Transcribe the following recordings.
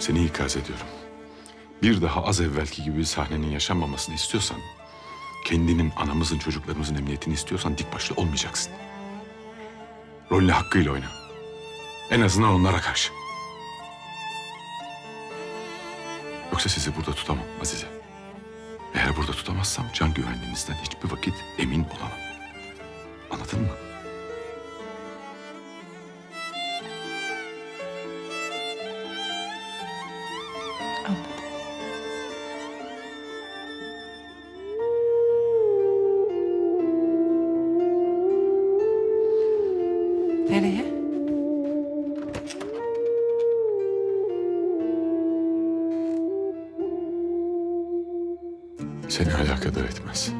Seni ikaz ediyorum. Bir daha az evvelki gibi bir sahnenin yaşanmamasını istiyorsan... ...kendinin, anamızın, çocuklarımızın emniyetini istiyorsan dik başlı olmayacaksın. Rolünü hakkıyla oyna. En azından onlara karşı. Yoksa sizi burada tutamam Azize. Eğer burada tutamazsam can güvenliğinizden hiçbir vakit emin olamam. Anladın mı? Seni alakadar etmez.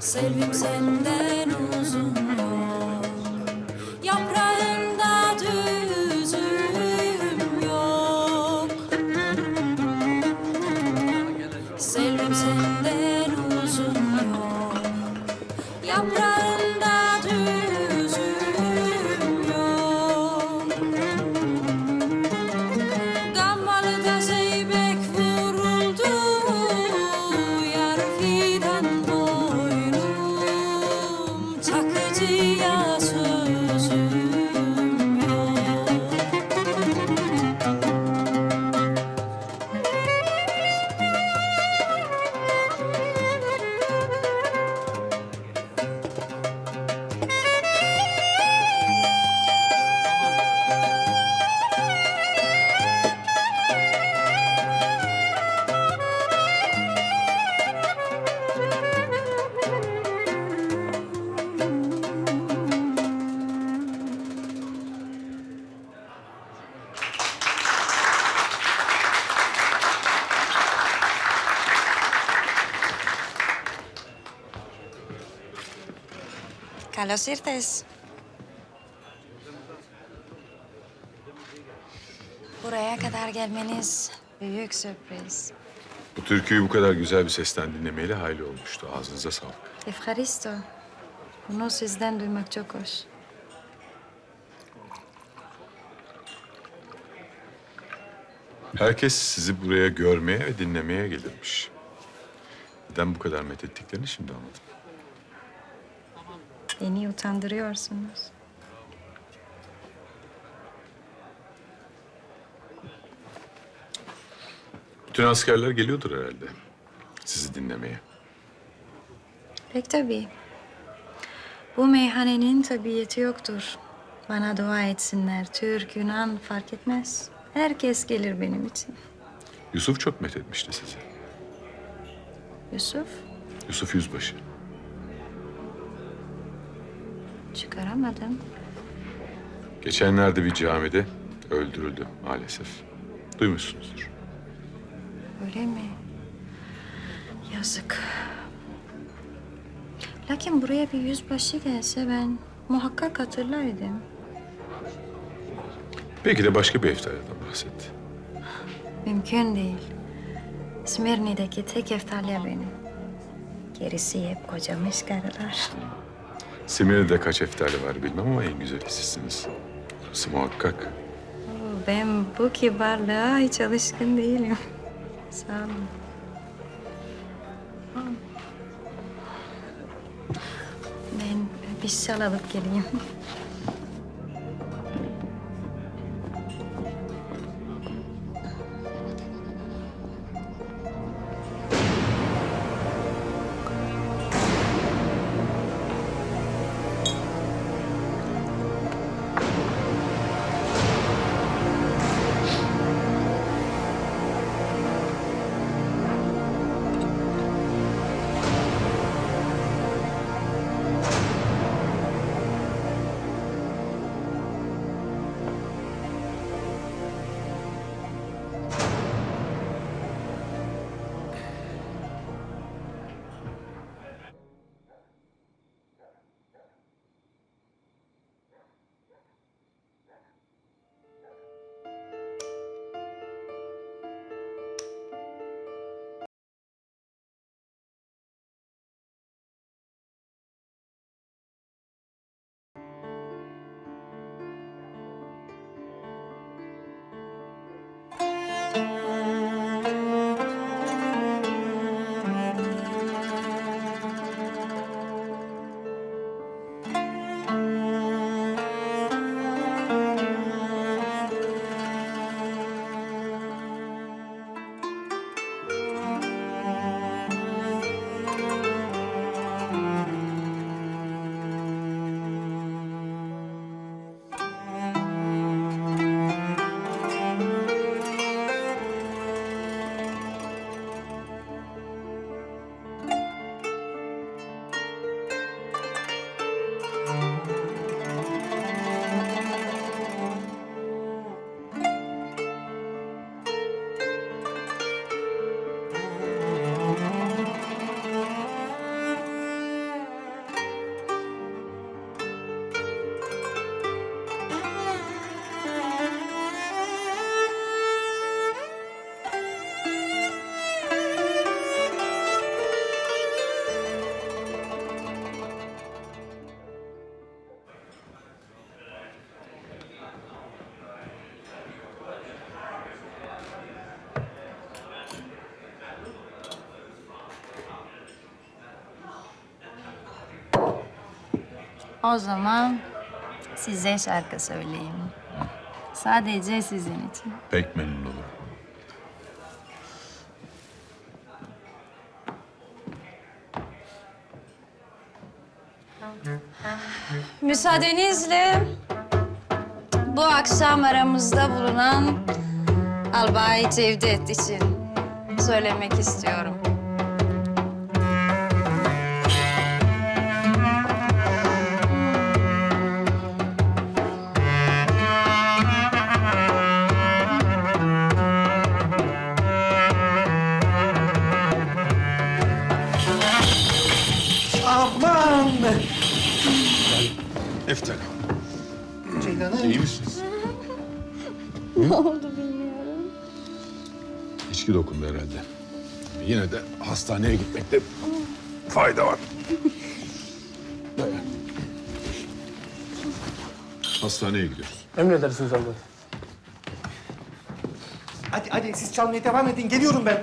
Selvim senden uzun yok Καλώς ήρθες. Buraya kadar gelmeniz büyük sürpriz. Bu türküyü bu kadar güzel bir sesten dinlemeyeli hayli olmuştu. Ağzınıza sağlık. Efkaristo. Bunu sizden duymak çok hoş. Herkes sizi buraya görmeye ve dinlemeye gelirmiş. Neden bu kadar methettiklerini şimdi anladım. Beni utandırıyorsunuz. Bütün askerler geliyordur herhalde. Sizi dinlemeye. Pek tabii. Bu meyhanenin tabiatı yoktur. Bana dua etsinler. Türk, Yunan fark etmez. Herkes gelir benim için. Yusuf çok methetmişti sizi. Yusuf Yusuf Yüzbaşı. Çıkaramadım. Geçenlerde bir camide öldürüldü maalesef. Duymuşsunuzdur. Öyle mi? Yazık. Lakin buraya bir yüzbaşı gelse ben muhakkak hatırlardım. Belki de başka bir eftalyadan bahsetti. Mümkün değil. Smirni'deki tek eftalya benim. Gerisi hep kocamış karılar. Simir'de kaç eftali var bilmem ama en güzeli sizsiniz. Orası muhakkak. Ben bu kibarlığa hiç alışkın değilim. Sağ olun. Ben bir şal alıp geleyim. O zaman size şarkı söyleyeyim. Sadece sizin için. Pek memnun olurum. Müsaadenizle bu akşam aramızda bulunan Albay Cevdet için söylemek istiyorum. Eftel, Ceylan'ım. iyi misiniz? Ne oldu bilmiyorum. İçki dokundu herhalde. Yine de hastaneye gitmekte fayda var. Dayan. Hastaneye gidiyoruz. Emredersiniz Allah. Hadi hadi siz çalmaya devam edin. Geliyorum ben.